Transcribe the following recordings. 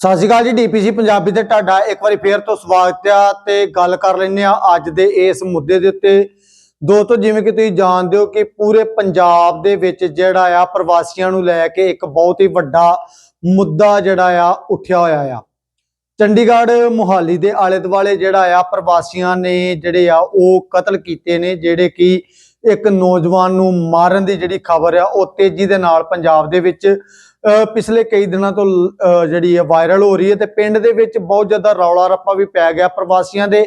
ਸਤਿ ਸ਼੍ਰੀ ਅਕਾਲ ਜੀ, ਡੀਪੀਸੀ ਪੰਜਾਬੀ ਤੇ ਤੁਹਾਡਾ ਇੱਕ ਵਾਰੀ ਫੇਰ ਤੋਂ ਸਵਾਗਤ ਆ ਤੇ ਗੱਲ ਕਰ ਲੈਂਦੇ ਆ ਅੱਜ ਦੇ ਇਸ ਮੁੱਦੇ ਦੇ ਉੱਤੇ। ਦੋਸਤੋ, ਜਿਵੇਂ ਕਿ ਤੁਸੀਂ ਜਾਣਦੇ ਹੋ ਕਿ ਪੂਰੇ ਪੰਜਾਬ ਦੇ ਵਿੱਚ ਜਿਹੜਾ ਆ ਪ੍ਰਵਾਸੀਆਂ ਨੂੰ ਲੈ ਕੇ ਇੱਕ ਬਹੁਤ ਹੀ ਵੱਡਾ ਮੁੱਦਾ ਜਿਹੜਾ ਆ ਉੱਠਿਆ ਹੋਇਆ ਆ। ਚੰਡੀਗੜ੍ਹ ਮੁਹਾਲੀ ਦੇ ਆਲੇ ਦੁਆਲੇ ਜਿਹੜਾ ਆ ਪ੍ਰਵਾਸੀਆਂ ਨੇ ਜਿਹੜੇ ਆ ਉਹ ਕਤਲ ਕੀਤੇ ਨੇ, ਜਿਹੜੇ ਕਿ ਇੱਕ ਨੌਜਵਾਨ ਨੂੰ ਮਾਰਨ ਦੀ ਜਿਹੜੀ ਖਬਰ ਆ ਉਹ ਤੇਜ਼ੀ ਦੇ ਨਾਲ ਪੰਜਾਬ ਦੇ ਵਿੱਚ ਪਿਛਲੇ ਕਈ ਦਿਨਾਂ ਤੋਂ ਜਿਹੜੀ ਹੈ ਵਾਇਰਲ ਹੋ ਰਹੀ ਹੈ ਤੇ ਪਿੰਡ ਦੇ ਵਿੱਚ ਬਹੁਤ ਜ਼ਿਆਦਾ ਰੌਲਾ ਰੱਪਾ ਵੀ ਪੈ ਗਿਆ। ਪ੍ਰਵਾਸੀਆਂ ਦੇ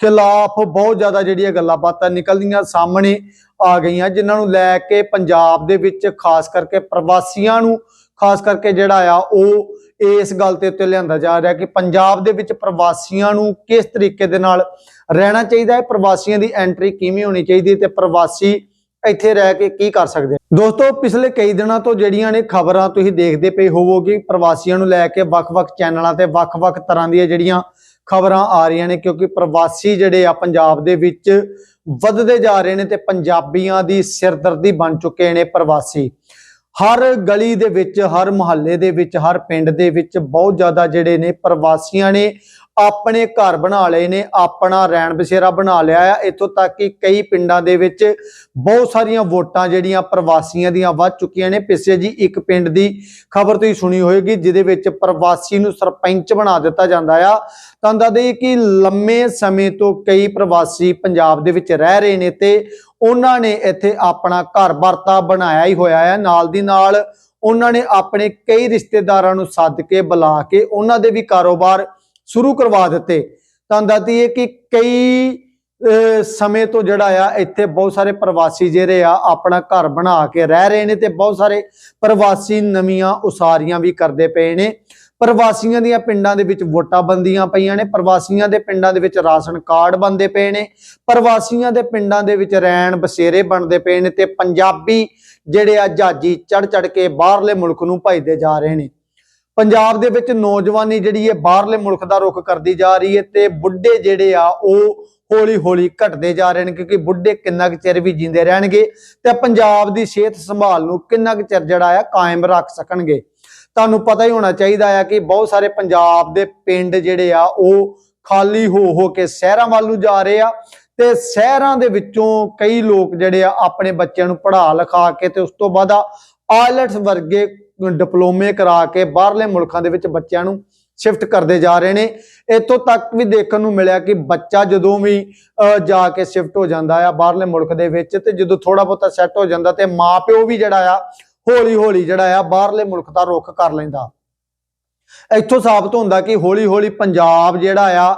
ਖਿਲਾਫ ਬਹੁਤ ਜ਼ਿਆਦਾ ਜਿਹੜੀਆਂ ਗੱਲਾਂ ਬਾਤਾਂ ਨਿਕਲਦੀਆਂ ਸਾਹਮਣੇ ਆ ਗਈਆਂ, ਜਿਨ੍ਹਾਂ ਨੂੰ ਲੈ ਕੇ ਪੰਜਾਬ ਦੇ ਵਿੱਚ ਖਾਸ ਕਰਕੇ ਪ੍ਰਵਾਸੀਆਂ ਨੂੰ, ਖਾਸ ਕਰਕੇ ਜਿਹੜਾ ਆ, ਉਹ ਇਸ ਗੱਲ ਤੇ ਉੱਤੇ ਲਿਆਂਦਾ ਜਾ ਰਿਹਾ ਕਿ ਪੰਜਾਬ ਦੇ ਵਿੱਚ ਪ੍ਰਵਾਸੀਆਂ ਨੂੰ ਕਿਸ ਤਰੀਕੇ ਦੇ ਨਾਲ ਰਹਿਣਾ ਚਾਹੀਦਾ ਹੈ, ਪ੍ਰਵਾਸੀਆਂ ਦੀ ਐਂਟਰੀ ਕਿਵੇਂ ਹੋਣੀ ਚਾਹੀਦੀ ਹੈ ਤੇ ਪ੍ਰਵਾਸੀ ਇੱਥੇ ਰਹਿ ਕੇ ਕੀ ਕਰ ਸਕਦੇ ਦੋਸਤੋ, ਪਿਛਲੇ ਕਈ ਦਿਨਾਂ ਤੋਂ ਜਿਹੜੀਆਂ ਨੇ ਖਬਰਾਂ ਤੁਸੀਂ ਦੇਖਦੇ ਪਏ ਹੋਵੋਗੇ, ਪ੍ਰਵਾਸੀਆਂ ਨੂੰ ਲੈ ਕੇ ਵੱਖ-ਵੱਖ ਚੈਨਲਾਂ ਤੇ ਵੱਖ-ਵੱਖ ਤਰ੍ਹਾਂ ਦੀਆਂ ਜਿਹੜੀਆਂ ਖਬਰਾਂ ਆ ਰਹੀਆਂ ਨੇ, ਕਿਉਂਕਿ ਪ੍ਰਵਾਸੀ ਜਿਹੜੇ ਆ ਪੰਜਾਬ ਦੇ ਵਿੱਚ ਵੱਧਦੇ ਜਾ ਰਹੇ ਨੇ ਤੇ ਪੰਜਾਬੀਆਂ ਦੀ ਸਿਰਦਰਦੀ ਬਣ ਚੁੱਕੇ ਨੇ ਪ੍ਰਵਾਸੀ। ਹਰ ਗਲੀ ਦੇ ਵਿੱਚ, ਹਰ ਮੁਹੱਲੇ ਦੇ ਵਿੱਚ, ਹਰ ਪਿੰਡ ਦੇ ਵਿੱਚ ਬਹੁਤ ਜ਼ਿਆਦਾ ਜਿਹੜੇ ਨੇ ਪ੍ਰਵਾਸੀਆਂ ਨੇ ਆਪਣੇ ਘਰ ਬਣਾ ਲਏ ਨੇ, ਆਪਣਾ ਰਹਿਣ ਬਸੇਰਾ ਬਣਾ ਲਿਆ ਆ। ਇੱਥੋਂ ਤੱਕ ਕਿ ਕਈ ਪਿੰਡਾਂ ਦੇ ਵਿੱਚ ਬਹੁਤ ਸਾਰੀਆਂ ਵੋਟਾਂ ਜਿਹੜੀਆਂ ਪ੍ਰਵਾਸੀਆਂ ਦੀਆਂ ਵੱਧ ਚੁੱਕੀਆਂ ਨੇ। ਪਿੱਛੇ ਜੀ ਇੱਕ ਪਿੰਡ ਦੀ ਖਬਰ ਤੁਸੀਂ ਸੁਣੀ ਹੋਏਗੀ, ਜਿਹਦੇ ਵਿੱਚ ਪ੍ਰਵਾਸੀ ਨੂੰ ਸਰਪੰਚ ਬਣਾ ਦਿੱਤਾ ਜਾਂਦਾ ਆ। ਤਾਂ ਦੱਸਦੇ ਕਿ ਲੰਮੇ ਸਮੇਂ ਤੋਂ ਕਈ ਪ੍ਰਵਾਸੀ ਪੰਜਾਬ ਦੇ ਵਿੱਚ ਰਹਿ ਰਹੇ ਨੇ ਤੇ ਉਹਨਾਂ ਨੇ ਇੱਥੇ ਆਪਣਾ ਘਰ-ਬਾਰ ਤਾਂ ਬਣਾਇਆ ਹੀ ਹੋਇਆ ਹੈ ਨਾਲ ਦੀ ਨਾਲ ਉਹਨਾਂ ਨੇ ਆਪਣੇ ਕਈ ਰਿਸ਼ਤੇਦਾਰਾਂ ਨੂੰ ਸੱਦ ਕੇ, ਬੁਲਾ ਕੇ ਉਹਨਾਂ ਦੇ ਵੀ ਕਾਰੋਬਾਰ ਸ਼ੁਰੂ ਕਰਵਾ ਦਿੱਤੇ। ਤਾਂ ਦੱਸਦੀ ਹੈ ਕਿ ਕਈ ਸਮੇਂ ਤੋਂ ਜਿਹੜਾ ਆ, ਇੱਥੇ ਬਹੁਤ ਸਾਰੇ ਪ੍ਰਵਾਸੀ ਜਿਹੜੇ ਆ, ਆਪਣਾ ਘਰ ਬਣਾ ਕੇ ਰਹਿ ਰਹੇ ਨੇ ਤੇ ਬਹੁਤ ਸਾਰੇ ਪ੍ਰਵਾਸੀ ਨਵੀਆਂ ਉਸਾਰੀਆਂ ਵੀ ਕਰਦੇ ਪਏ ਨੇ। ਪ੍ਰਵਾਸੀਆਂ ਦੀਆਂ ਪਿੰਡਾਂ ਦੇ ਵਿੱਚ ਵੋਟਾਂ ਬੰਦੀਆਂ ਪਈਆਂ ਨੇ, ਪ੍ਰਵਾਸੀਆਂ ਦੇ ਪਿੰਡਾਂ ਦੇ ਵਿੱਚ ਰਾਸ਼ਨ ਕਾਰਡ ਬੰਦੇ ਪਏ ਨੇ, ਪ੍ਰਵਾਸੀਆਂ ਦੇ ਪਿੰਡਾਂ ਦੇ ਵਿੱਚ ਰਹਿਣ ਬਸੇਰੇ ਬਣਦੇ ਪਏ ਨੇ ਤੇ ਪੰਜਾਬੀ ਜਿਹੜੇ ਆ ਜਹਾਜੀ ਚੜ ਚੜ ਕੇ ਬਾਹਰਲੇ ਮੁਲਕ ਨੂੰ ਭਜਦੇ ਜਾ ਰਹੇ ਨੇ। ਪੰਜਾਬ ਦੇ ਵਿੱਚ ਨੌਜਵਾਨੀ ਜਿਹੜੀ ਹੈ ਬਾਹਰਲੇ ਮੁਲਕ ਦਾ ਰੁਖ ਕਰਦੀ ਜਾ ਰਹੀ ਹੈ ਤੇ ਬੁੱਢੇ ਜਿਹੜੇ ਆ ਉਹ ਹੌਲੀ ਹੌਲੀ ਘਟਦੇ ਜਾ ਰਹੇ ਨੇ ਕਿਉਂਕਿ ਬੁੱਢੇ ਕਿੰਨਾ ਕੁ ਚਿਰ ਵੀ ਜਿੰਦੇ ਰਹਿਣਗੇ ਤੇ ਪੰਜਾਬ ਦੀ ਸਿਹਤ ਸੰਭਾਲ ਨੂੰ ਕਿੰਨਾ ਕੁ ਚਿਰ ਜਿਹੜਾ ਆ ਕਾਇਮ ਰੱਖ ਸਕਣਗੇ। ਤੁਹਾਨੂੰ ਪਤਾ ਹੀ ਹੋਣਾ ਚਾਹੀਦਾ ਆ ਕਿ ਬਹੁਤ ਸਾਰੇ ਪੰਜਾਬ ਦੇ ਪਿੰਡ ਜਿਹੜੇ ਆ ਉਹ ਖਾਲੀ ਹੋ ਹੋ ਕੇ ਸ਼ਹਿਰਾਂ ਵੱਲ ਨੂੰ ਜਾ ਰਹੇ ਆ ਤੇ ਸ਼ਹਿਰਾਂ ਦੇ ਵਿੱਚੋਂ ਕਈ ਲੋਕ ਜਿਹੜੇ ਆ ਆਪਣੇ ਬੱਚਿਆਂ ਨੂੰ ਪੜ੍ਹਾ ਲਿਖਾ ਕੇ ਤੇ ਉਸ ਤੋਂ ਬਾਅਦ ਆਇਲਟਸ ਵਰਗੇ ਡਿਪਲੋਮੇ ਕਰਾ ਕੇ ਬਾਹਰਲੇ ਮੁਲਕਾਂ ਦੇ ਵਿੱਚ ਬੱਚਿਆਂ ਨੂੰ ਸ਼ਿਫਟ ਕਰਦੇ ਜਾ ਰਹੇ ਨੇ। ਇੱਥੋਂ ਤੱਕ ਵੀ ਦੇਖਣ ਨੂੰ ਮਿਲਿਆ ਕਿ ਬੱਚਾ ਜਦੋਂ ਵੀ ਜਾ ਕੇ ਸ਼ਿਫਟ ਹੋ ਜਾਂਦਾ ਆ ਬਾਹਰਲੇ ਮੁਲਕ ਦੇ ਵਿੱਚ ਤੇ ਜਦੋਂ ਥੋੜਾ ਬਹੁਤਾ ਸੈੱਟ ਹੋ ਜਾਂਦਾ ਤੇ ਮਾਪਿਓ ਵੀ ਜਿਹੜਾ ਆ ਹੌਲੀ ਹੌਲੀ ਜਿਹੜਾ ਆ ਬਾਹਰਲੇ ਮੁਲਕ ਦਾ ਰੁਖ ਕਰ ਲੈਂਦਾ। ਇੱਥੋਂ ਸਾਬਤ ਹੁੰਦਾ ਕਿ ਹੌਲੀ ਹੌਲੀ ਪੰਜਾਬ ਜਿਹੜਾ ਆ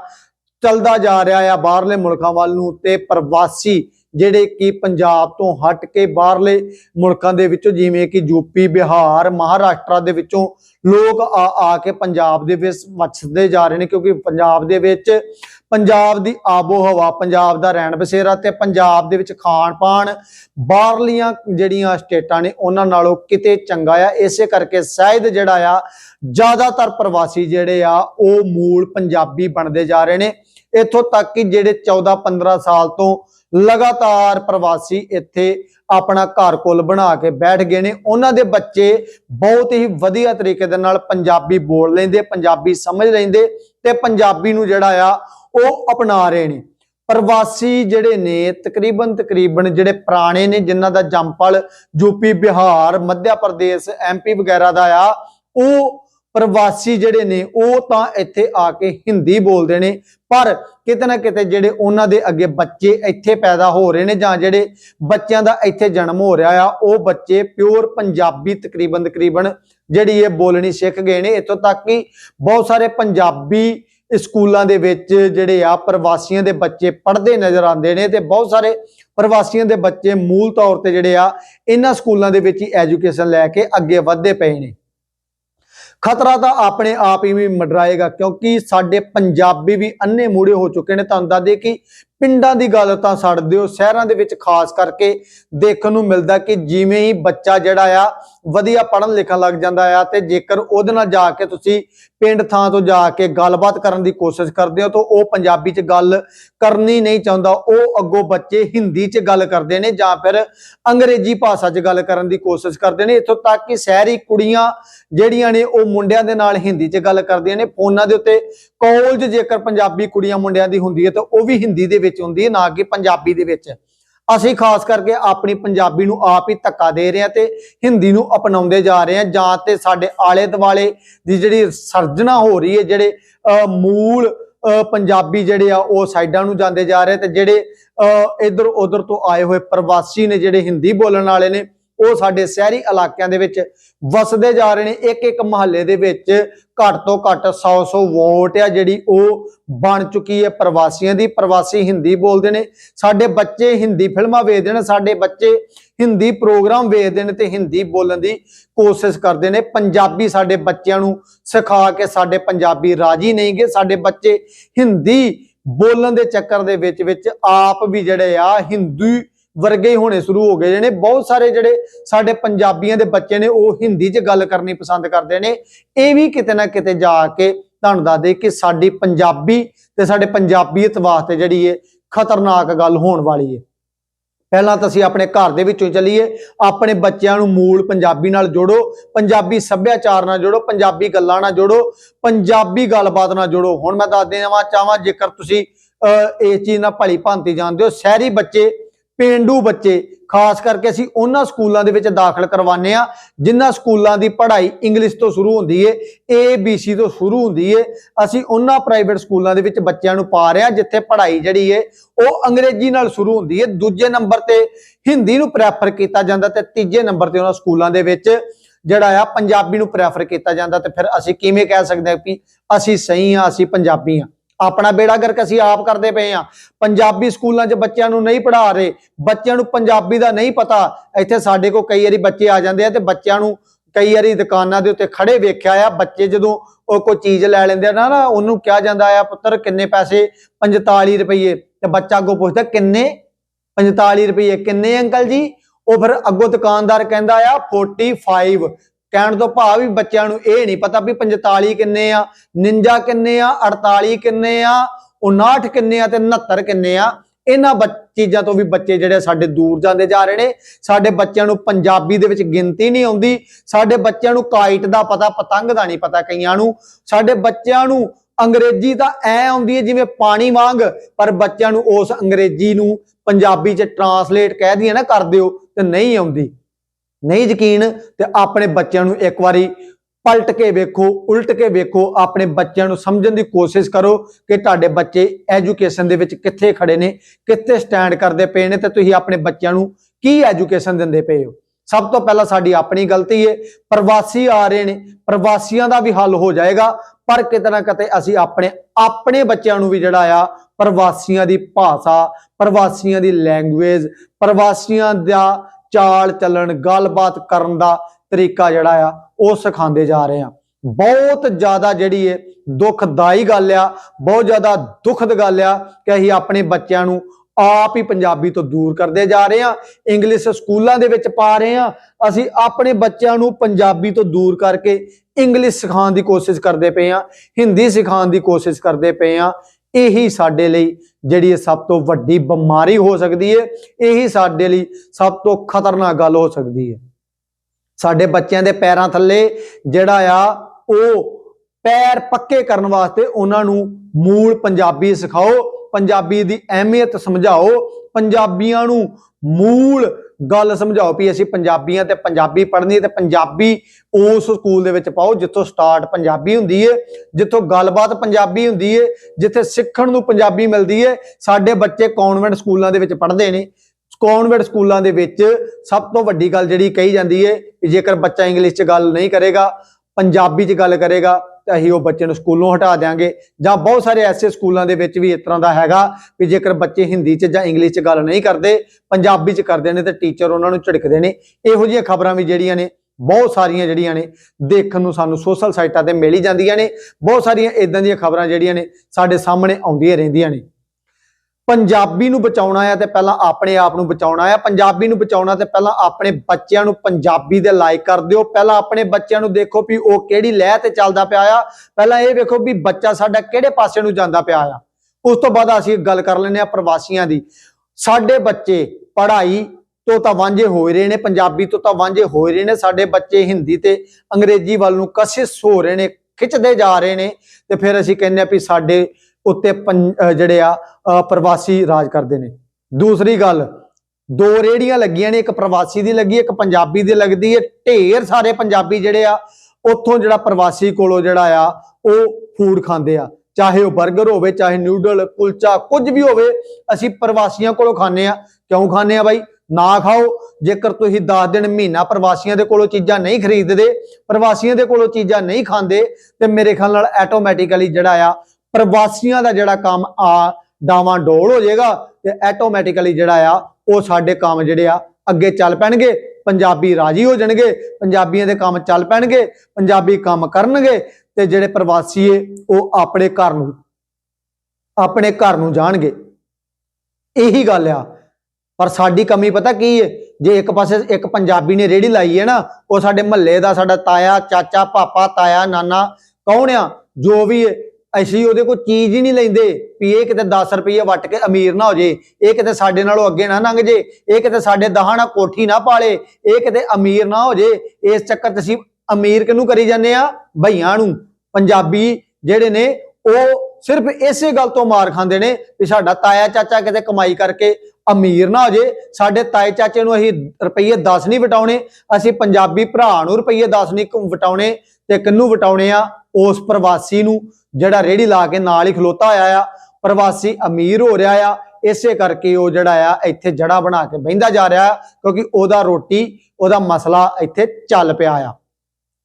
ਚੱਲਦਾ ਜਾ ਰਿਹਾ ਆ ਬਾਹਰਲੇ ਮੁਲਕਾਂ ਵੱਲ ਨੂੰ ਤੇ ਪ੍ਰਵਾਸੀ ਜਿਹੜੇ ਕਿ ਪੰਜਾਬ ਤੋਂ ਹਟ ਕੇ ਬਾਹਰਲੇ ਮੁਲਕਾਂ ਦੇ ਵਿੱਚੋਂ, ਜਿਵੇਂ ਕਿ ਯੂਪੀ ਬਿਹਾਰ, ਮਹਾਰਾਸ਼ਟਰ ਦੇ ਵਿੱਚੋਂ ਲੋਕ ਆ ਆ ਕੇ ਪੰਜਾਬ ਦੇ ਵਿੱਚ ਵਸਦੇ ਜਾ ਰਹੇ ਨੇ, ਕਿਉਂਕਿ ਪੰਜਾਬ ਦੇ ਵਿੱਚ ਪੰਜਾਬ ਦੀ ਆਬੋ ਹਵਾ ਪੰਜਾਬ ਦਾ ਰਹਿਣ ਬਸੇਰਾ ਤੇ ਪੰਜਾਬ ਦੇ ਵਿੱਚ ਖਾਣ ਪਾਣ ਬਾਹਰਲੀਆਂ ਜਿਹੜੀਆਂ ਸਟੇਟਾਂ ਨੇ, ਉਹਨਾਂ ਨਾਲੋਂ ਕਿਤੇ ਚੰਗਾ ਆ। ਇਸੇ ਕਰਕੇ ਸ਼ਾਇਦ ਜਿਹੜਾ ਆ, ਜ਼ਿਆਦਾਤਰ ਪ੍ਰਵਾਸੀ ਜਿਹੜੇ ਆ, ਉਹ ਮੂਲ ਪੰਜਾਬੀ ਬਣਦੇ ਜਾ ਰਹੇ ਨੇ। ਇੱਥੋਂ ਤੱਕ ਕਿ ਜਿਹੜੇ 14 15 ਸਾਲ ਤੋਂ ਲਗਾਤਾਰ ਪ੍ਰਵਾਸੀ ਇੱਥੇ ਆਪਣਾ ਘਰ ਕੋਲ ਬਣਾ ਕੇ ਬੈਠ ਗਏ ਨੇ, ਉਹਨਾਂ ਦੇ ਬੱਚੇ ਬਹੁਤ ਹੀ ਵਧੀਆ ਤਰੀਕੇ ਦੇ ਨਾਲ ਪੰਜਾਬੀ ਬੋਲ ਲੈਂਦੇ, ਪੰਜਾਬੀ ਸਮਝ ਲੈਂਦੇ ਤੇ ਪੰਜਾਬੀ ਨੂੰ ਜਿਹੜਾ ਆ ਉਹ ਅਪਣਾ ਰਹੇ ਨੇ। ਪ੍ਰਵਾਸੀ ਜਿਹੜੇ ਨੇ, ਤਕਰੀਬਨ ਤਕਰੀਬਨ ਜਿਹੜੇ ਪੁਰਾਣੇ ਨੇ, ਜਿਨ੍ਹਾਂ ਦਾ ਜੰਪਲ ਯੂਪੀ ਬਿਹਾਰ ਮੱਧ ਪ੍ਰਦੇਸ਼ ਐਮਪੀ ਵਗੈਰਾ ਦਾ ਆ, ਉਹ ਪ੍ਰਵਾਸੀ ਜਿਹੜੇ ਨੇ, ਉਹ ਤਾਂ ਇੱਥੇ ਆ ਕੇ ਹਿੰਦੀ ਬੋਲਦੇ ਨੇ, ਪਰ ਕਿਤੇ ਨਾ ਕਿਤੇ ਜਿਹੜੇ ਉਹਨਾਂ ਦੇ ਅੱਗੇ ਬੱਚੇ ਇੱਥੇ ਪੈਦਾ ਹੋ ਰਹੇ ਨੇ ਜਾਂ ਜਿਹੜੇ ਬੱਚਿਆਂ ਦਾ ਇੱਥੇ ਜਨਮ ਹੋ ਰਿਹਾ ਆ, ਉਹ ਬੱਚੇ ਪਿਓਰ ਪੰਜਾਬੀ ਤਕਰੀਬਨ ਤਕਰੀਬਨ ਜਿਹੜੀ ਇਹ ਬੋਲਣੀ ਸਿੱਖ ਗਏ ਨੇ। ਇੱਥੋਂ ਤੱਕ ਕਿ ਬਹੁਤ ਸਾਰੇ ਪੰਜਾਬੀ ਸਕੂਲਾਂ ਦੇ ਵਿੱਚ ਜਿਹੜੇ ਆ ਪ੍ਰਵਾਸੀਆਂ ਦੇ ਬੱਚੇ ਪੜ੍ਹਦੇ ਨਜ਼ਰ ਆਉਂਦੇ ਨੇ ਤੇ ਬਹੁਤ ਸਾਰੇ ਪ੍ਰਵਾਸੀਆਂ ਦੇ ਬੱਚੇ ਮੂਲ ਤੌਰ ਤੇ ਜਿਹੜੇ ਆ, ਇਹਨਾਂ ਸਕੂਲਾਂ ਦੇ ਵਿੱਚ ਹੀ ਐਜੂਕੇਸ਼ਨ ਲੈ ਕੇ ਅੱਗੇ ਵਧਦੇ ਪਏ ਨੇ। ਖਤਰਾ ਤਾਂ ਆਪਣੇ ਆਪ ਹੀ ਵੀ ਮੰਡਰਾਏਗਾ, ਕਿਉਂਕਿ ਸਾਡੇ ਪੰਜਾਬੀ ਵੀ ਅੰਨੇ ਮੂੜੇ ਹੋ ਚੁੱਕੇ ਨੇ। ਤੁਹਾਨੂੰ ਦੱਸਦੇ ਕਿ ਪਿੰਡਾਂ ਦੀ ਗੱਲ ਤਾਂ ਛੱਡ ਦਿਓ, ਸ਼ਹਿਰਾਂ ਦੇ ਵਿੱਚ ਖਾਸ ਕਰਕੇ ਦੇਖਣ ਨੂੰ ਮਿਲਦਾ ਕਿ ਜਿਵੇਂ ਹੀ ਬੱਚਾ ਜਿਹੜਾ ਆ, ਵਧੀਆ ਪੜ੍ਹਨ ਲਿਖਣ ਲੱਗ ਜਾਂਦਾ ਆ ਤੇ ਜੇਕਰ ਉਹਦੇ ਨਾਲ ਜਾ ਕੇ ਤੁਸੀਂ ਪਿੰਡ ਥਾਂ ਤੋਂ ਜਾ ਕੇ ਗੱਲਬਾਤ ਕਰਨ ਦੀ ਕੋਸ਼ਿਸ਼ ਕਰਦੇ ਹੋ ਤਾਂ ਉਹ ਪੰਜਾਬੀ 'ਚ ਗੱਲ ਕਰਨੀ ਨਹੀਂ ਚਾਹੁੰਦਾ। ਉਹ ਅੱਗੋਂ ਬੱਚੇ ਹਿੰਦੀ 'ਚ ਗੱਲ ਕਰਦੇ ਨੇ ਜਾਂ ਫਿਰ ਅੰਗਰੇਜ਼ੀ ਭਾਸ਼ਾ 'ਚ ਗੱਲ ਕਰਨ ਦੀ ਕੋਸ਼ਿਸ਼ ਕਰਦੇ ਨੇ। ਇੱਥੋਂ ਤੱਕ ਕਿ ਸ਼ਹਿਰੀ ਕੁੜੀਆਂ ਜਿਹੜੀਆਂ ਨੇ ਉਹ ਮੁੰਡਿਆਂ ਦੇ ਨਾਲ ਹਿੰਦੀ 'ਚ ਗੱਲ ਕਰਦੀਆਂ ਨੇ। ਫੋਨਾਂ ਦੇ ਉੱਤੇ ਕਾਲਜ ਜੇਕਰ ਪੰਜਾਬੀ ਕੁੜੀਆਂ ਮੁੰਡਿਆਂ ਦੀ ਹੁੰਦੀ ਹੈ ਤਾਂ ਉਹ ਵੀ ਹਿੰਦੀ ਦੇ ਵਿੱਚ ਹੁੰਦੀ ਹੈ ਨਾ ਕਿ ਪੰਜਾਬੀ ਦੇ ਵਿੱਚ। ਅਸੀਂ ਖਾਸ ਕਰਕੇ ਆਪਣੀ ਪੰਜਾਬੀ ਨੂੰ ਆਪ ਹੀ ਧੱਕਾ ਦੇ ਰਹੇ ਹਾਂ ਤੇ ਹਿੰਦੀ ਨੂੰ ਅਪਣਾਉਂਦੇ ਜਾ ਰਹੇ ਹਾਂ ਜਾਂ ਤੇ ਸਾਡੇ ਆਲੇ ਦੁਆਲੇ ਦੀ ਜਿਹੜੀ ਸਰਜਣਾ ਹੋ ਰਹੀ ਹੈ ਜਿਹੜੇ ਅਹ, ਮੂਲ ਅਹ, ਪੰਜਾਬੀ ਜਿਹੜੇ ਆ ਉਹ ਸਾਈਡਾਂ ਨੂੰ ਜਾਂਦੇ ਜਾ ਰਹੇ ਤੇ ਜਿਹੜੇ ਇਧਰ ਉਧਰ ਤੋਂ ਆਏ ਹੋਏ ਪ੍ਰਵਾਸੀ ਨੇ ਜਿਹੜੇ ਹਿੰਦੀ ਬੋਲਣ ਵਾਲੇ ਨੇ ਉਹ ਸਾਡੇ ਸ਼ਹਿਰੀ ਇਲਾਕਿਆਂ ਦੇ ਵਿੱਚ ਵਸਦੇ ਜਾ ਰਹੇ ਨੇ। ਇੱਕ ਇੱਕ ਮਹੱਲੇ ਦੇ ਵਿੱਚ ਘੱਟ ਤੋਂ ਘੱਟ 100 100 ਵੋਟ ਆ ਜਿਹੜੀ ਉਹ ਬਣ ਚੁੱਕੀ ਹੈ। ਪ੍ਰਵਾਸੀਆਂ ਦੀ ਪ੍ਰਵਾਸੀ ਹਿੰਦੀ ਬੋਲਦੇ ਨੇ। ਸਾਡੇ ਬੱਚੇ ਹਿੰਦੀ ਫਿਲਮਾਂ ਵੇਖਦੇ ਨੇ। ਸਾਡੇ ਬੱਚੇ ਹਿੰਦੀ ਪ੍ਰੋਗਰਾਮ ਵੇਖਦੇ ਨੇ ਤੇ ਹਿੰਦੀ ਬੋਲਣ ਦੀ ਕੋਸ਼ਿਸ਼ ਕਰਦੇ ਨੇ। ਪੰਜਾਬੀ ਸਾਡੇ ਬੱਚਿਆਂ ਨੂੰ ਸਿਖਾ ਕੇ ਸਾਡੇ ਪੰਜਾਬੀ ਰਾਜੀ ਨਹੀਂਗੇ ਸਾਡੇ ਬੱਚੇ ਹਿੰਦੀ ਬੋਲਣ ਦੇ ਚੱਕਰ ਦੇ ਵਿੱਚ ਵਿੱਚ ਆਪ ਵੀ ਜਿਹੜੇ ਆ ਹਿੰਦੂ ਵਰਗੇ ਹੋਣੇ ਸ਼ੁਰੂ ਹੋ ਗਏ ਨੇ ਬਹੁਤ ਸਾਰੇ ਜਿਹੜੇ ਸਾਡੇ ਪੰਜਾਬੀਆਂ ਦੇ ਬੱਚੇ ਨੇ ਉਹ ਹਿੰਦੀ 'ਚ ਗੱਲ ਕਰਨੀ ਪਸੰਦ ਕਰਦੇ ਨੇ। ਇਹ ਵੀ ਕਿਤੇ ਨਾ ਕਿਤੇ ਜਾ ਕੇ ਤੁਹਾਨੂੰ ਦੱਸ ਦੇ ਕਿ ਸਾਡੀ ਪੰਜਾਬੀ ਤੇ ਸਾਡੇ ਪੰਜਾਬੀਅਤ ਵਾਸਤੇ ਜਿਹੜੀ ਹੈ ਖਤਰਨਾਕ ਗੱਲ ਹੋਣ ਵਾਲੀ ਹੈ ਪਹਿਲਾਂ ਤਾਂ ਅਸੀਂ ਆਪਣੇ ਘਰ ਦੇ ਵਿੱਚੋਂ ਚੱਲੀਏ ਆਪਣੇ ਬੱਚਿਆਂ ਨੂੰ ਮੂਲ ਪੰਜਾਬੀ ਨਾਲ ਜੋੜੋ ਪੰਜਾਬੀ ਸੱਭਿਆਚਾਰ ਨਾਲ ਜੋੜੋ ਪੰਜਾਬੀ ਗੱਲਾਂ ਨਾਲ ਜੋੜੋ ਪੰਜਾਬੀ ਗੱਲਬਾਤ ਨਾਲ ਜੋੜੋ। ਹੁਣ ਮੈਂ ਦੱਸ ਦੇਵਾਂ ਚਾਹਾਂ ਜੇਕਰ ਤੁਸੀਂ ਅਹ, ਇਸ ਚੀਜ਼ ਨਾਲ ਭਲੀ ਭਾਂਤੀ ਜਾਣਦੇ ਹੋ ਸ਼ਹਿਰੀ ਬੱਚੇ ਪੇਂਡੂ ਬੱਚੇ, ਖਾਸ ਕਰਕੇ ਅਸੀਂ ਉਹਨਾਂ ਸਕੂਲਾਂ ਦੇ ਵਿੱਚ ਦਾਖਲ ਕਰਵਾਉਂਦੇ ਆ ਜਿਨ੍ਹਾਂ ਸਕੂਲਾਂ ਦੀ ਪੜ੍ਹਾਈ ਇੰਗਲਿਸ਼ ਤੋਂ ਸ਼ੁਰੂ ਹੁੰਦੀ ਏ ਏ ਬੀ ਸੀ ਤੋਂ ਸ਼ੁਰੂ ਹੁੰਦੀ ਏ, ਅਸੀਂ ਉਹਨਾਂ ਪ੍ਰਾਈਵੇਟ ਸਕੂਲਾਂ ਦੇ ਵਿੱਚ ਬੱਚਿਆਂ ਨੂੰ ਪਾ ਰਹੇ ਆ ਜਿੱਥੇ ਪੜ੍ਹਾਈ ਜਿਹੜੀ ਏ, ਉਹ ਅੰਗਰੇਜ਼ੀ ਨਾਲ ਸ਼ੁਰੂ ਹੁੰਦੀ ਏ, ਦੂਜੇ ਨੰਬਰ ਤੇ ਹਿੰਦੀ ਨੂੰ ਪ੍ਰੈਫਰ ਕੀਤਾ ਜਾਂਦਾ ਤੇ ਤੀਜੇ ਨੰਬਰ ਤੇ ਉਹਨਾਂ ਸਕੂਲਾਂ ਦੇ ਵਿੱਚ ਜਿਹੜਾ ਆ ਪੰਜਾਬੀ ਨੂੰ ਪ੍ਰੈਫਰ ਕੀਤਾ ਜਾਂਦਾ ਤੇ ਫਿਰ ਅਸੀਂ ਕਿਵੇਂ ਕਹਿ ਸਕਦੇ ਹਾਂ ਕਿ ਅਸੀਂ ਸਹੀ ਆ ਅਸੀਂ ਪੰਜਾਬੀ ਆ ਆਪਣਾ ਬੇੜਾ ਗਰਕ ਅਸੀਂ ਆਪ ਕਰਦੇ ਪਏ ਆ ਪੰਜਾਬੀ ਸਕੂਲਾਂ 'ਚ ਬੱਚਿਆਂ ਨੂੰ ਨਹੀਂ ਪੜ੍ਹਾ ਰਹੇ। ਬੱਚਿਆਂ ਨੂੰ ਪੰਜਾਬੀ ਦਾ ਨਹੀਂ ਪਤਾ। ਇੱਥੇ ਸਾਡੇ ਕੋਲ ਕਈ ਵਾਰੀ ਬੱਚੇ ਆ ਜਾਂਦੇ ਆ ਤੇ ਬੱਚਿਆਂ ਨੂੰ ਕਈ ਵਾਰੀ ਦੁਕਾਨਾਂ ਦੇ ਉੱਤੇ ਖੜੇ ਵੇਖਿਆ ਆ। ਬੱਚੇ ਜਦੋਂ ਉਹ ਕੋਈ ਚੀਜ਼ ਲੈ ਲੈਂਦੇ ਆ ਨਾ ਉਹਨੂੰ ਕਿਹਾ ਜਾਂਦਾ ਆ, ਪੁੱਤਰ, ਕਿੰਨੇ ਪੈਸੇ? 45 ਰੁਪਏ ਤੇ ਬੱਚਾ ਅੱਗੋਂ ਪੁੱਛਦਾ, ਕਿੰਨੇ? 45 ਰੁਪਏ ਕਿੰਨੇ, ਅੰਕਲ ਜੀ? ਉਹ ਫਿਰ ਅੱਗੋਂ ਦੁਕਾਨਦਾਰ ਕਹਿੰਦਾ ਆ 45 ਕਹਿਣ ਤੋਂ ਭਾਵ ਵੀ ਬੱਚਿਆਂ ਨੂੰ ਇਹ ਨਹੀਂ ਪਤਾ ਵੀ 45 ਕਿੰਨੇ ਆ 49 ਕਿੰਨੇ ਆ 48 ਕਿੰਨੇ ਆ 59 ਕਿੰਨੇ ਆ ਤੇ 69 ਕਿੰਨੇ ਆ। ਇਹਨਾਂ ਬੱਚ- ਚੀਜ਼ਾਂ ਤੋਂ ਵੀ ਬੱਚੇ ਜਿਹੜੇ ਸਾਡੇ ਦੂਰ ਜਾਂਦੇ ਜਾ ਰਹੇ ਨੇ। ਸਾਡੇ ਬੱਚਿਆਂ ਨੂੰ ਪੰਜਾਬੀ ਦੇ ਵਿੱਚ ਗਿਣਤੀ ਨਹੀਂ ਆਉਂਦੀ। ਸਾਡੇ ਬੱਚਿਆਂ ਨੂੰ ਕਾਈਟ ਦਾ ਪਤਾ, ਪਤੰਗ ਦਾ ਨਹੀਂ ਪਤਾ ਕਈਆਂ ਨੂੰ। ਸਾਡੇ ਬੱਚਿਆਂ ਨੂੰ ਅੰਗਰੇਜ਼ੀ ਤਾਂ ਐ ਆਉਂਦੀ ਹੈ ਜਿਵੇਂ ਪਾਣੀ ਵਾਂਗ, ਪਰ ਬੱਚਿਆਂ ਨੂੰ ਉਸ ਅੰਗਰੇਜ਼ੀ ਨੂੰ ਪੰਜਾਬੀ 'ਚ ਟਰਾਂਸਲੇਟ ਕਹਿ ਦਈਏ ਨਾ, ਕਰ ਦਿਓ ਤੇ ਨਹੀਂ ਆਉਂਦੀ। ਨਹੀਂ ਯਕੀਨ ਤੇ ਆਪਣੇ ਬੱਚਿਆਂ ਨੂੰ ਇੱਕ ਵਾਰੀ ਪਲਟ ਕੇ ਵੇਖੋ, ਉਲਟ ਕੇ ਵੇਖੋ, ਆਪਣੇ ਬੱਚਿਆਂ ਨੂੰ ਸਮਝਣ ਦੀ ਕੋਸ਼ਿਸ਼ ਕਰੋ ਕਿ ਤੁਹਾਡੇ ਬੱਚੇ ਐਜੂਕੇਸ਼ਨ ਦੇ ਵਿੱਚ ਕਿੱਥੇ ਖੜੇ ਨੇ, ਕਿੱਥੇ ਸਟੈਂਡ ਕਰਦੇ ਪਏ ਨੇ ਤੇ ਤੁਸੀਂ ਆਪਣੇ ਬੱਚਿਆਂ ਨੂੰ ਕੀ ਐਜੂਕੇਸ਼ਨ ਦਿੰਦੇ ਪਏ ਹੋ। ਸਭ ਤੋਂ ਪਹਿਲਾਂ ਸਾਡੀ ਆਪਣੀ ਗਲਤੀ ਹੈ ਪ੍ਰਵਾਸੀ ਆ ਰਹੇ ਨੇ, ਪ੍ਰਵਾਸੀਆਂ ਦਾ ਵੀ ਹੱਲ ਹੋ ਜਾਏਗਾ, ਪਰ ਕਿਤੇ ਨਾ ਕਿਤੇ ਅਸੀਂ ਆਪਣੇ ਆਪਣੇ ਬੱਚਿਆਂ ਨੂੰ ਵੀ ਜਿਹੜਾ ਆ, ਪ੍ਰਵਾਸੀਆਂ ਦੀ ਭਾਸ਼ਾ, ਪ੍ਰਵਾਸੀਆਂ ਦੀ ਲੈਂਗੁਏਜ, ਪ੍ਰਵਾਸੀਆਂ ਦਾ ਚਾਲ ਚੱਲਣ, ਗੱਲਬਾਤ ਕਰਨ ਦਾ ਤਰੀਕਾ ਜਿਹੜਾ ਆ, ਉਹ ਸਿਖਾਉਂਦੇ ਜਾ ਰਹੇ ਆ। ਬਹੁਤ ਜ਼ਿਆਦਾ ਜਿਹੜੀ ਹੈ ਦੁਖਦਾਈ ਗੱਲ ਆ, ਬਹੁਤ ਜ਼ਿਆਦਾ ਦੁਖਦ ਗੱਲ ਆ ਕਿ ਅਸੀਂ ਆਪਣੇ ਬੱਚਿਆਂ ਨੂੰ ਆਪ ਹੀ ਪੰਜਾਬੀ ਤੋਂ ਦੂਰ ਕਰਦੇ ਜਾ ਰਹੇ ਆ, ਇੰਗਲਿਸ਼ ਸਕੂਲਾਂ ਦੇ ਵਿੱਚ ਪਾ ਰਹੇ ਆ। ਅਸੀਂ ਆਪਣੇ ਬੱਚਿਆਂ ਨੂੰ ਪੰਜਾਬੀ ਤੋਂ ਦੂਰ ਕਰਕੇ ਇੰਗਲਿਸ਼ ਸਿਖਾਉਣ ਦੀ ਕੋਸ਼ਿਸ਼ ਕਰਦੇ ਪਏ ਆ, ਹਿੰਦੀ ਸਿਖਾਉਣ ਦੀ ਕੋਸ਼ਿਸ਼ ਕਰਦੇ ਪਏ ਆ। ਇਹੀ ਸਾਡੇ ਲਈ ਜਿਹੜੀ ਸਭ ਤੋਂ ਵੱਡੀ ਬਿਮਾਰੀ ਹੋ ਸਕਦੀ ਹੈ ਇਹੀ ਸਾਡੇ ਲਈ ਸਭ ਤੋਂ ਖਤਰਨਾਕ ਗੱਲ ਹੋ ਸਕਦੀ ਹੈ ਸਾਡੇ ਬੱਚਿਆਂ ਦੇ ਪੈਰਾਂ ਥੱਲੇ ਜਿਹੜਾ ਆ, ਉਹ ਪੈਰ ਪੱਕੇ ਕਰਨ ਵਾਸਤੇ ਉਹਨਾਂ ਨੂੰ ਮੂਲ ਪੰਜਾਬੀ ਸਿਖਾਓ, ਪੰਜਾਬੀ ਦੀ ਅਹਿਮੀਅਤ ਸਮਝਾਓ, ਪੰਜਾਬੀਆਂ ਨੂੰ ਮੂਲ ਗੱਲ ਸਮਝਾਓ ਵੀ ਅਸੀਂ ਪੰਜਾਬੀਆਂ ਤੇ ਪੰਜਾਬੀ ਪੜ੍ਹਨੀ ਹੈ ਤੇ ਪੰਜਾਬੀ ਉਸ ਸਕੂਲ ਦੇ ਵਿੱਚ ਪਾਓ ਜਿੱਥੋਂ ਸਟਾਰਟ ਪੰਜਾਬੀ ਹੁੰਦੀ ਹੈ ਜਿੱਥੋਂ ਗੱਲਬਾਤ ਪੰਜਾਬੀ ਹੁੰਦੀ ਹੈ ਜਿੱਥੇ ਸਿੱਖਣ ਨੂੰ ਪੰਜਾਬੀ ਮਿਲਦੀ ਹੈ ਸਾਡੇ ਬੱਚੇ ਕਨਵੈਂਟ ਸਕੂਲਾਂ ਦੇ ਵਿੱਚ ਪੜ੍ਹਦੇ ਨੇ। ਕਨਵੈਂਟ ਸਕੂਲਾਂ ਦੇ ਵਿੱਚ ਸਭ ਤੋਂ ਵੱਡੀ ਗੱਲ ਜਿਹੜੀ ਕਹੀ ਜਾਂਦੀ ਹੈ ਕਿ ਜੇਕਰ ਬੱਚਾ ਇੰਗਲਿਸ਼ 'ਚ ਗੱਲ ਨਹੀਂ ਕਰੇਗਾ, ਪੰਜਾਬੀ 'ਚ ਗੱਲ ਕਰੇਗਾ ਤਾਂ ਅਸੀਂ ਉਹ ਬੱਚੇ ਨੂੰ ਸਕੂਲੋਂ ਹਟਾ ਦਿਆਂਗੇ। ਜਾਂ ਬਹੁਤ ਸਾਰੇ ਐਸੇ ਸਕੂਲਾਂ ਦੇ ਵਿੱਚ ਵੀ ਇਸ ਤਰ੍ਹਾਂ ਦਾ ਹੈਗਾ ਕਿ ਜੇਕਰ ਬੱਚੇ ਹਿੰਦੀ 'ਚ ਜਾਂ ਇੰਗਲਿਸ਼ 'ਚ ਗੱਲ ਨਹੀਂ ਕਰਦੇ, ਪੰਜਾਬੀ 'ਚ ਕਰਦੇ ਨੇ ਤੇ ਟੀਚਰ ਉਹਨਾਂ ਨੂੰ ਝਿੜਕਦੇ ਨੇ। ਇਹੋ ਜਿਹੀਆਂ ਖਬਰਾਂ ਵੀ ਜਿਹੜੀਆਂ ਨੇ, ਬਹੁਤ ਸਾਰੀਆਂ ਜਿਹੜੀਆਂ ਨੇ, ਦੇਖਣ ਨੂੰ ਸਾਨੂੰ ਸੋਸ਼ਲ ਸਾਈਟਾਂ ਤੇ ਮਿਲ ਹੀ ਜਾਂਦੀਆਂ ਨੇ। ਬਹੁਤ ਸਾਰੀਆਂ ਇਦਾਂ ਦੀਆਂ ਖਬਰਾਂ ਜਿਹੜੀਆਂ ਨੇ ਸਾਡੇ ਸਾਹਮਣੇ ਆਉਂਦੀਆਂ ਰਹਿੰਦੀਆਂ ਨੇ। ਪੰਜਾਬੀ ਨੂੰ ਬਚਾਉਣਾ ਹੈ ਤੇ ਪਹਿਲਾਂ ਆਪਣੇ ਆਪ ਨੂੰ ਬਚਾਉਣਾ ਹੈ। ਪੰਜਾਬੀ ਨੂੰ ਬਚਾਉਣਾ ਤੇ ਪਹਿਲਾਂ ਆਪਣੇ ਬੱਚਿਆਂ ਨੂੰ ਪੰਜਾਬੀ ਦੇ ਲਾਇਕ ਕਰ ਦਿਓ। ਪਹਿਲਾਂ ਆਪਣੇ ਬੱਚਿਆਂ ਨੂੰ ਦੇਖੋ ਵੀ ਉਹ ਕਿਹੜੀ ਲਹਿ ਤੇ ਚੱਲਦਾ ਪਿਆ ਆ। ਪਹਿਲਾਂ ਇਹ ਵੇਖੋ ਵੀ ਬੱਚਾ ਸਾਡਾ ਕਿਹੜੇ ਪਾਸੇ ਨੂੰ ਜਾਂਦਾ ਪਿਆ ਆ। ਉਸ ਤੋਂ ਬਾਅਦ ਅਸੀਂ ਗੱਲ ਕਰ ਲੈਂਦੇ ਆ ਪ੍ਰਵਾਸੀਆਂ ਦੀ। ਸਾਡੇ ਬੱਚੇ ਪੜ੍ਹਾਈ ਤੋਂ ਤਾਂ ਵਾਂਝੇ ਹੋ ਰਹੇ ਨੇ, ਪੰਜਾਬੀ ਤੋਂ ਤਾਂ ਵਾਂਝੇ ਹੋ ਰਹੇ ਨੇ। ਸਾਡੇ ਬੱਚੇ ਹਿੰਦੀ ਤੇ ਅੰਗਰੇਜ਼ੀ ਵੱਲ ਨੂੰ ਕਸਿਸ ਹੋ ਰਹੇ ਨੇ, ਖਿੱਚਦੇ ਜਾ ਰਹੇ ਨੇ। ਤੇ ਫਿਰ ਅਸੀਂ ਕਹਿੰਦੇ ਆ ਵੀ ਸਾਡੇ ਉੱਤੇ ਪੰ- ਜਿਹੜੇ ਆ ਪ੍ਰਵਾਸੀ ਰਾਜ ਕਰਦੇ ਨੇ। ਦੂਸਰੀ ਗੱਲ, ਦੋ ਰੇੜੀਆਂ ਲੱਗੀਆਂ ਨੇ, ਇੱਕ ਪ੍ਰਵਾਸੀ ਦੀ ਲੱਗੀ, ਇੱਕ ਪੰਜਾਬੀ ਦੀ ਲੱਗਦੀ ਹੈ ਢੇਰ ਸਾਰੇ ਪੰਜਾਬੀ ਜਿਹੜੇ ਆ, ਉੱਥੋਂ ਜਿਹੜਾ ਪ੍ਰਵਾਸੀ ਕੋਲੋਂ ਜਿਹੜਾ ਆ, ਉਹ ਫੂਡ ਖਾਂਦੇ ਆ। ਚਾਹੇ ਉਹ 버ਗਰ ਹੋਵੇ, ਚਾਹੇ ਨਿਊਡਲ ਕੁਲਚਾ, ਕੁਝ ਵੀ ਹੋਵੇ, ਅਸੀਂ ਪ੍ਰਵਾਸੀਆਂ ਕੋਲੋਂ ਖਾਂਦੇ ਆ। ਕਿਉਂ ਖਾਂਦੇ ਆ ਬਾਈ? ਨਾ ਖਾਓ। ਜੇਕਰ ਤੁਸੀਂ 10 ਦਿਨ ਮਹੀਨਾ ਪ੍ਰਵਾਸੀਆਂ ਦੇ ਕੋਲੋਂ ਚੀਜ਼ਾਂ ਨਹੀਂ ਖਰੀਦਦੇ, ਪ੍ਰਵਾਸੀਆਂ ਦੇ ਕੋਲੋਂ ਚੀਜ਼ਾਂ ਨਹੀਂ ਖਾਂਦੇ, ਤੇ ਮੇਰੇ ਖਿਆਲ ਨਾਲ ਆਟੋਮੈਟਿਕਲੀ ਜਿਹੜਾ ਆ ਪ੍ਰਵਾਸੀਆਂ ਦਾ ਜਿਹੜਾ ਕੰਮ ਆ, ਡਾਵਾਂ ਡੋਲ ਹੋ ਜਾਏਗਾ ਤੇ ਆਟੋਮੈਟਿਕਲੀ ਜਿਹੜਾ ਆ, ਉਹ ਸਾਡੇ ਕੰਮ ਜਿਹੜੇ ਆ, ਅੱਗੇ ਚੱਲ ਪੈਣਗੇ। ਪੰਜਾਬੀ ਰਾਜੀ ਹੋ ਜਾਣਗੇ, ਪੰਜਾਬੀਆਂ ਦੇ ਕੰਮ ਚੱਲ ਪੈਣਗੇ, ਪੰਜਾਬੀ ਕੰਮ ਕਰਨਗੇ ਤੇ ਜਿਹੜੇ ਪ੍ਰਵਾਸੀ ਏ, ਉਹ ਆਪਣੇ ਘਰ ਨੂੰ, ਆਪਣੇ ਘਰ ਨੂੰ ਜਾਣਗੇ। ਇਹੀ ਗੱਲ ਆ। ਪਰ ਸਾਡੀ ਕਮੀ ਪਤਾ ਕੀ ਹੈ ਜੇ ਇੱਕ ਪਾਸੇ ਇੱਕ ਪੰਜਾਬੀ ਨੇ ਰੇੜੀ ਲਾਈ ਹੈ ਨਾ, ਉਹ ਸਾਡੇ ਮਹੱਲੇ ਦਾ ਸਾਡਾ ਤਾਇਆ, ਚਾਚਾ, ਪਾਪਾ, ਤਾਇਆ, ਨਾਨਾ ਕੌਣ ਆ? ਜੋ ਵੀ ਅਸੀਂ ਉਹਦੇ ਕੋਲ ਚੀਜ਼ ਹੀ ਨਹੀਂ ਲੈਂਦੇ ਵੀ ਇਹ ਕਿਤੇ 10 ਰੁਪਏ ਵੱਟ ਕੇ ਅਮੀਰ ਨਾ ਹੋ ਜੇ, ਇਹ ਕਿਤੇ ਸਾਡੇ ਨਾਲੋਂ ਅੱਗੇ ਨਾ ਲੰਘ ਜੇ, ਇਹ ਕਿਤੇ ਸਾਡੇ ਦਹਾਂ ਨਾਲ ਕੋਠੀ ਨਾ ਪਾਲੇ, ਇਹ ਕਿਤੇ ਅਮੀਰ ਨਾ ਹੋ ਜੇ, ਇਸ ਚੱਕਰ 'ਚ ਅਸੀਂ ਅਮੀਰ ਕਿਹਨੂੰ ਕਰੀ ਜਾਂਦੇ ਆ? ਭਈਆਂ ਨੂੰ। ਪੰਜਾਬੀ ਜਿਹੜੇ ਨੇ, ਉਹ ਸਿਰਫ ਇਸੇ ਗੱਲ ਤੋਂ ਮਾਰ ਖਾਂਦੇ ਨੇ ਵੀ ਸਾਡਾ ਤਾਇਆ ਚਾਚਾ ਕਿਤੇ ਕਮਾਈ ਕਰਕੇ ਅਮੀਰ ਨਾ ਹੋ ਜੇ। ਸਾਡੇ ਤਾਏ ਚਾਚੇ ਨੂੰ ਅਸੀਂ ਰੁਪਈਏ 10 ਨਹੀਂ ਵਟਾਉਣੇ, ਅਸੀਂ ਪੰਜਾਬੀ ਭਰਾ ਨੂੰ ਰੁਪਈਏ 10 ਨਹੀਂ ਵਟਾਉਣੇ ਤੇ ਕਿੰਨੂੰ ਵਟਾਉਣੇ ਆ? ਉਸ ਪ੍ਰਵਾਸੀ ਨੂੰ, ਜਿਹੜਾ ਰੇੜੀ ਲਾ ਕੇ ਨਾਲ ਹੀ ਖਲੋਤਾ ਹੋਇਆ ਆ, ਪ੍ਰਵਾਸੀ ਅਮੀਰ ਹੋ ਰਿਹਾ ਆ, ਇਸੇ ਕਰਕੇ ਉਹ ਜਿਹੜਾ ਆ, ਇੱਥੇ ਜੜਾ ਬਣਾ ਕੇ ਬਹਿੰਦਾ ਜਾ ਰਿਹਾ ਕਿਉਂਕਿ ਉਹਦਾ ਰੋਟੀ, ਉਹਦਾ ਮਸਲਾ ਇੱਥੇ ਚੱਲ ਪਿਆ ਆ।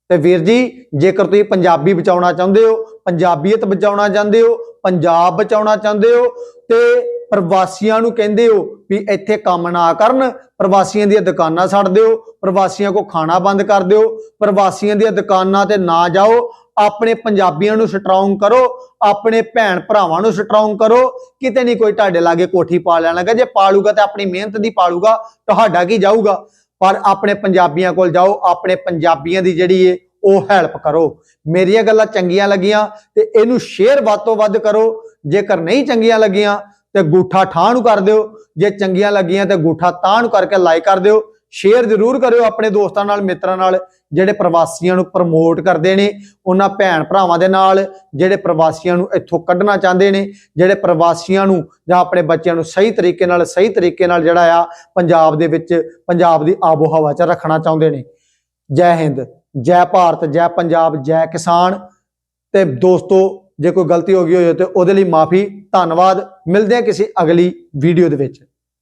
ਤੇ ਵੀਰ ਜੀ, ਜੇਕਰ ਤੁਸੀਂ ਪੰਜਾਬੀ ਬਚਾਉਣਾ ਚਾਹੁੰਦੇ ਹੋ, ਪੰਜਾਬੀਅਤ ਬਚਾਉਣਾ ਚਾਹੁੰਦੇ ਹੋ, ਪੰਜਾਬ ਬਚਾਉਣਾ ਚਾਹੁੰਦੇ ਹੋ, ਤੇ ਪ੍ਰਵਾਸੀਆਂ ਨੂੰ ਕਹਿੰਦੇ ਹੋ ਵੀ ਇੱਥੇ ਕੰਮ ਨਾ ਕਰਨ, ਪ੍ਰਵਾਸੀਆਂ ਦੀਆਂ ਦੁਕਾਨਾਂ ਛੱਡ ਦਿਓ, ਪ੍ਰਵਾਸੀਆਂ ਕੋ ਖਾਣਾ ਬੰਦ ਕਰ ਦਿਓ, ਪ੍ਰਵਾਸੀਆਂ ਦੀਆਂ ਦੁਕਾਨਾਂ ਤੇ ਨਾ ਜਾਓ ਆਪਣੇ ਪੰਜਾਬੀਆਂ ਨੂੰ ਸਟਰੋਂਗ ਕਰੋ, ਆਪਣੇ ਭੈਣ ਭਰਾਵਾਂ ਨੂੰ ਸਟਰੋਂਗ ਕਰੋ। ਕਿਤੇ ਨਹੀਂ ਕੋਈ ਤੁਹਾਡੇ ਲਾਗੇ ਕੋਠੀ ਪਾ ਲੈਣ ਲੱਗਾ। ਜੇ ਪਾਲੂਗਾ ਤਾਂ ਆਪਣੀ ਮਿਹਨਤ ਦੀ ਪਾਲੂਗਾ, ਤੁਹਾਡਾ ਕੀ ਜਾਊਗਾ? ਪਰ ਆਪਣੇ ਪੰਜਾਬੀਆਂ ਕੋਲ ਜਾਓ, ਆਪਣੇ ਪੰਜਾਬੀਆਂ ਦੀ ਜਿਹੜੀ ਏ, ਉਹ ਹੈਲਪ ਕਰੋ। ਮੇਰੀਆਂ ਗੱਲਾਂ ਚੰਗੀਆਂ ਲੱਗੀਆਂ ਤੇ ਇਹਨੂੰ ਸ਼ੇਅਰ ਵੱਧ ਤੋਂ ਵੱਧ ਕਰੋ। ਜੇਕਰ ਨਹੀਂ ਚੰਗੀਆਂ ਲੱਗੀਆਂ ਤੇ ਗੂਠਾ ਠਾਹ ਨੂੰ ਕਰ ਦਿਓ। ਜੇ ਚੰਗੀਆਂ ਲੱਗੀਆਂ ਤੇ ਗੂਠਾ ਤਾਂ ਨੂੰ ਕਰਕੇ ਲਾਈਕ ਕਰ ਦਿਓ। ਸ਼ੇਅਰ ਜ਼ਰੂਰ ਕਰਿਓ ਆਪਣੇ ਦੋਸਤਾਂ ਨਾਲ, ਮਿੱਤਰਾਂ ਨਾਲ, ਜਿਹੜੇ ਪ੍ਰਵਾਸੀਆਂ ਨੂੰ ਪ੍ਰਮੋਟ ਕਰਦੇ ਨੇ, ਉਹਨਾਂ ਭੈਣ ਭਰਾਵਾਂ ਦੇ ਨਾਲ, ਜਿਹੜੇ ਪ੍ਰਵਾਸੀਆਂ ਨੂੰ ਇੱਥੋਂ ਕੱਢਣਾ ਚਾਹੁੰਦੇ ਨੇ, ਜਿਹੜੇ ਪ੍ਰਵਾਸੀਆਂ ਨੂੰ ਜਾਂ ਆਪਣੇ ਬੱਚਿਆਂ ਨੂੰ ਸਹੀ ਤਰੀਕੇ ਨਾਲ, ਸਹੀ ਤਰੀਕੇ ਨਾਲ ਜਿਹੜਾ ਆ, ਪੰਜਾਬ ਦੇ ਵਿੱਚ, ਪੰਜਾਬ ਦੀ ਆਬੋ ਹਵਾ 'ਚ ਰੱਖਣਾ ਚਾਹੁੰਦੇ ਨੇ। ਜੈ ਹਿੰਦ, ਜੈ ਭਾਰਤ, ਜੈ ਪੰਜਾਬ, ਜੈ ਕਿਸਾਨ। ਤੇ ਦੋਸਤੋ, ਜੇ ਕੋਈ ਗਲਤੀ ਹੋ ਗਈ ਹੋਵੇ ਤੇ ਉਹਦੇ ਲਈ ਮਾਫੀ, ਧੰਨਵਾਦ। ਮਿਲਦੇ ਹਾਂ ਕਿਸੇ ਅਗਲੀ ਵੀਡੀਓ ਦੇ ਵਿੱਚ।